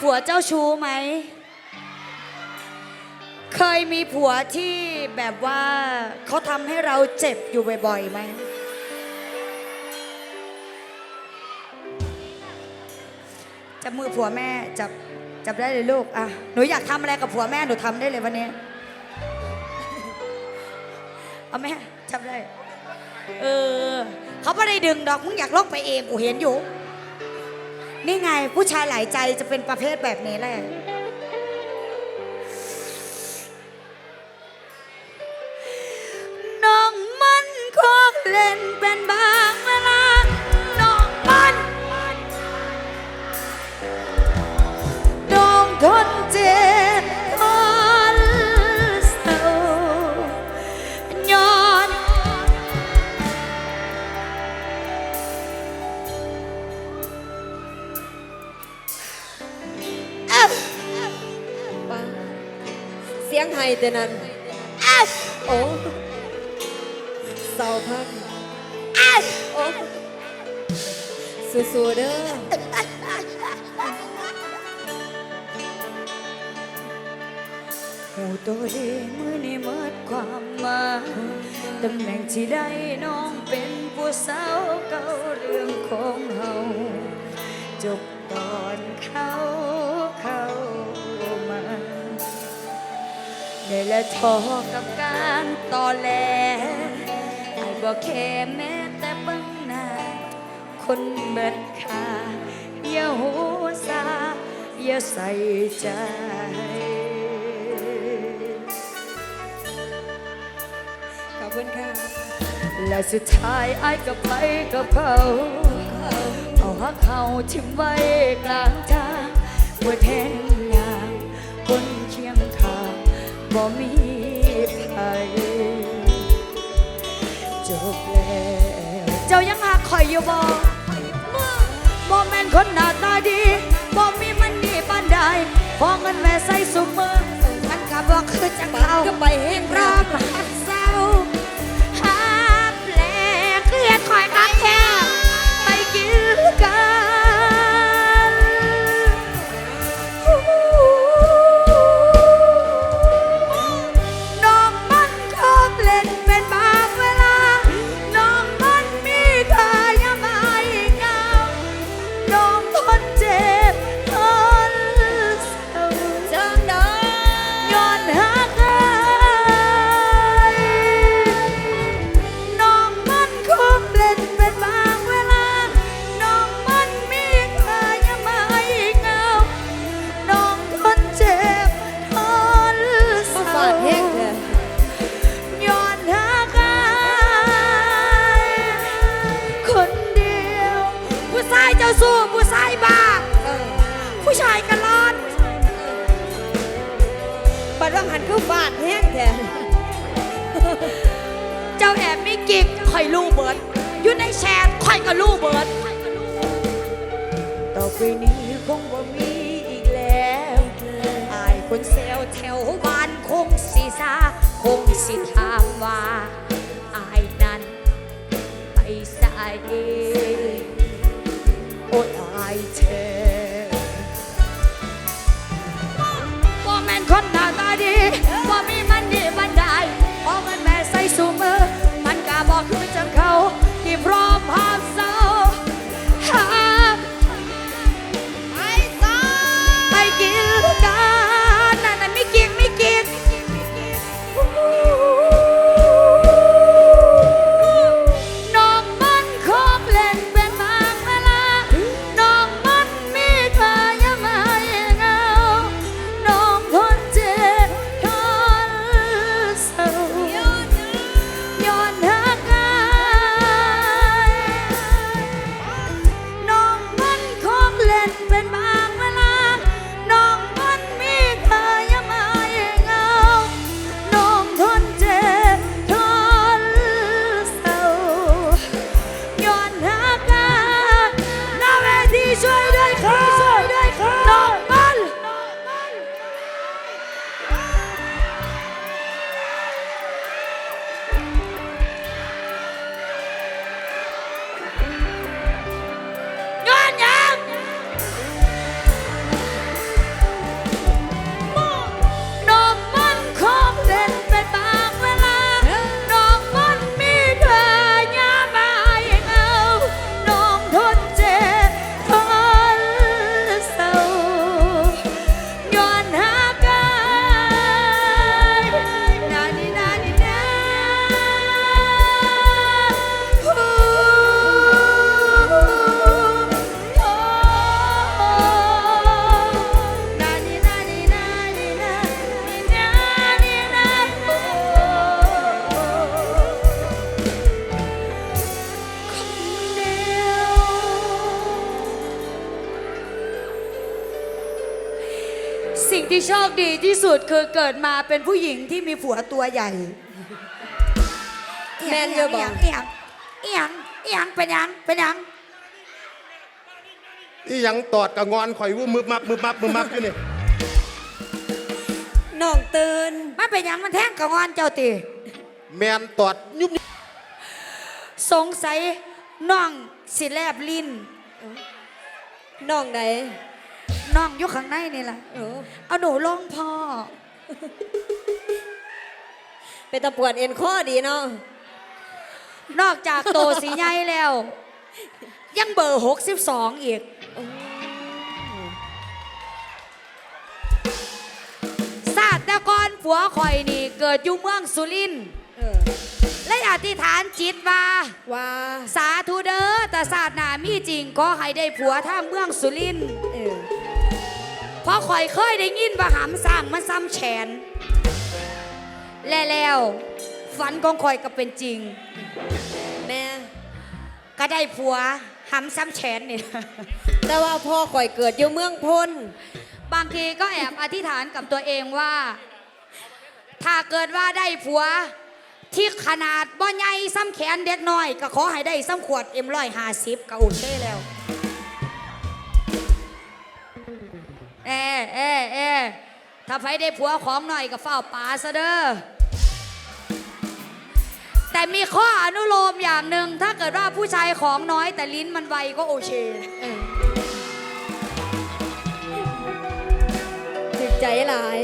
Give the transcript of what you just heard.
ผัวเจ้าชู้ไหม เคยมีผัวที่แบบว่าเขาทำให้เราเจ็บอยู่บ่อยๆไหม จับมือผัวแม่จับจับได้เลยลูก อะ หนูอยากทำอะไรกับผัวแม่หนูทำได้เลยวันนี้ เอาแม่จับได้ เออ เขาไม่ได้ดึงดอก มึงอยากลอกไปเองกูเห็นอยู่ นี่ไงผู้ชายหลายใจจะเป็นประเภทแบบนี้แหละ สียงไห้แต่นั้นโอ้เศร้าพักโอ้สู้ๆเด้อหูตัวเองมือนี้หมดความหมายตำแหน่งที่ได้น้องเป็นผู้สาวเก่าเรื่องของเฮาจบตอนเขาเข้า และทอกับการต่อแลไอ้บอกแค่แม้แต่เบังหน้า คนเบิดค่าอย่าหัวซาอย่าใส่ใจขอบคุณค่ะและสุดท้ายไอ้ก็ไปกับเขาเอาหักเขาทิ้งไว้กลางทางว่าแทนยางคนเคีย บ่มีใครจบแล้วเจ้ายังหักคอยอยู่บ่บ่แม่นคนหน้าตาดีบ่มีมันดีปานใดพอเงินแม่ใส่สุมือมันก็บ่คือจังเขาก็ไปแห้งรรออบบหักาดแห้งแทนเจ้าแอบมีกิ๊กคอยลูเบิร์ดอยู่ในแชทคอยก็ลู่เบิร์ดต่อไปนี้คงว่ามีอีกแล้วอายคนเซลแถวบ้านคงสีซาคงสิทา ที่โชคดีที่สุดคือเกิดมาเป็นผู้หญิงที่มีผัวตัวใหญ่ แม่นเยอะบ่เอียงเอียงเอียงเป็นหยังเป็นหยังอีหยังตอดกะงอนข่อยวู้มึบมับมึบมับมึบมับอยู่นี่น้องตื่นมันเป็นหยังมันแท่งกระงอนเจ้าตีแมนตอดยุบยุบสงสัยน้องสิแลบลิ้นน้องใดน้ องอยู่ข้างในนี่แหละเออเอาหนูลงพ่อ เป็นตะปวดเอ็นข้อดีเนาะนอกจากโตสีใหญ่แล้ว ยังเบอร์62อีก ศาสตรกรผัวข่อยนี่ เกิดอยู่เมืองสุรินทร์เออและอธิษฐานจิตว่า ว่า สาธุเด้อแต่ศาสตร์หนา มีจริงขอให้ได้ผัวท่าเมืองสุรินทร์เออเพราะข่อยเคยได้ยินว่าหำสร้างมันซ้ำแฉน และแล้วฝันของข่อยก็เป็นจริง แม่ ก็ได้ผัวหำซ้ำแฉนนี่ แต่ว่าพ่อข่อยเกิดอยู่เมืองพลบางทีก็แอบอธิษฐานกับตัวเองว่า ถ้าเกิดว่าได้ผัว ที่ขนาดบ่ใหญ่ซ้ำแขนเด็กน้อย ก็ขอให้ได้ซ้ำขวดเอ็มร้อยห้าสิบก็โอเคแล้วเอเอเอถ้าไฟได้ผัวของหน่อยก็เฝ้าป่าซะเด้อแต่มีข้ออนุโลมอย่างหนึ่งถ้าเกิดว่าผู้ชายของน้อยแต่ลิ้นมันไวก็โอเคเออถึกใจหลาย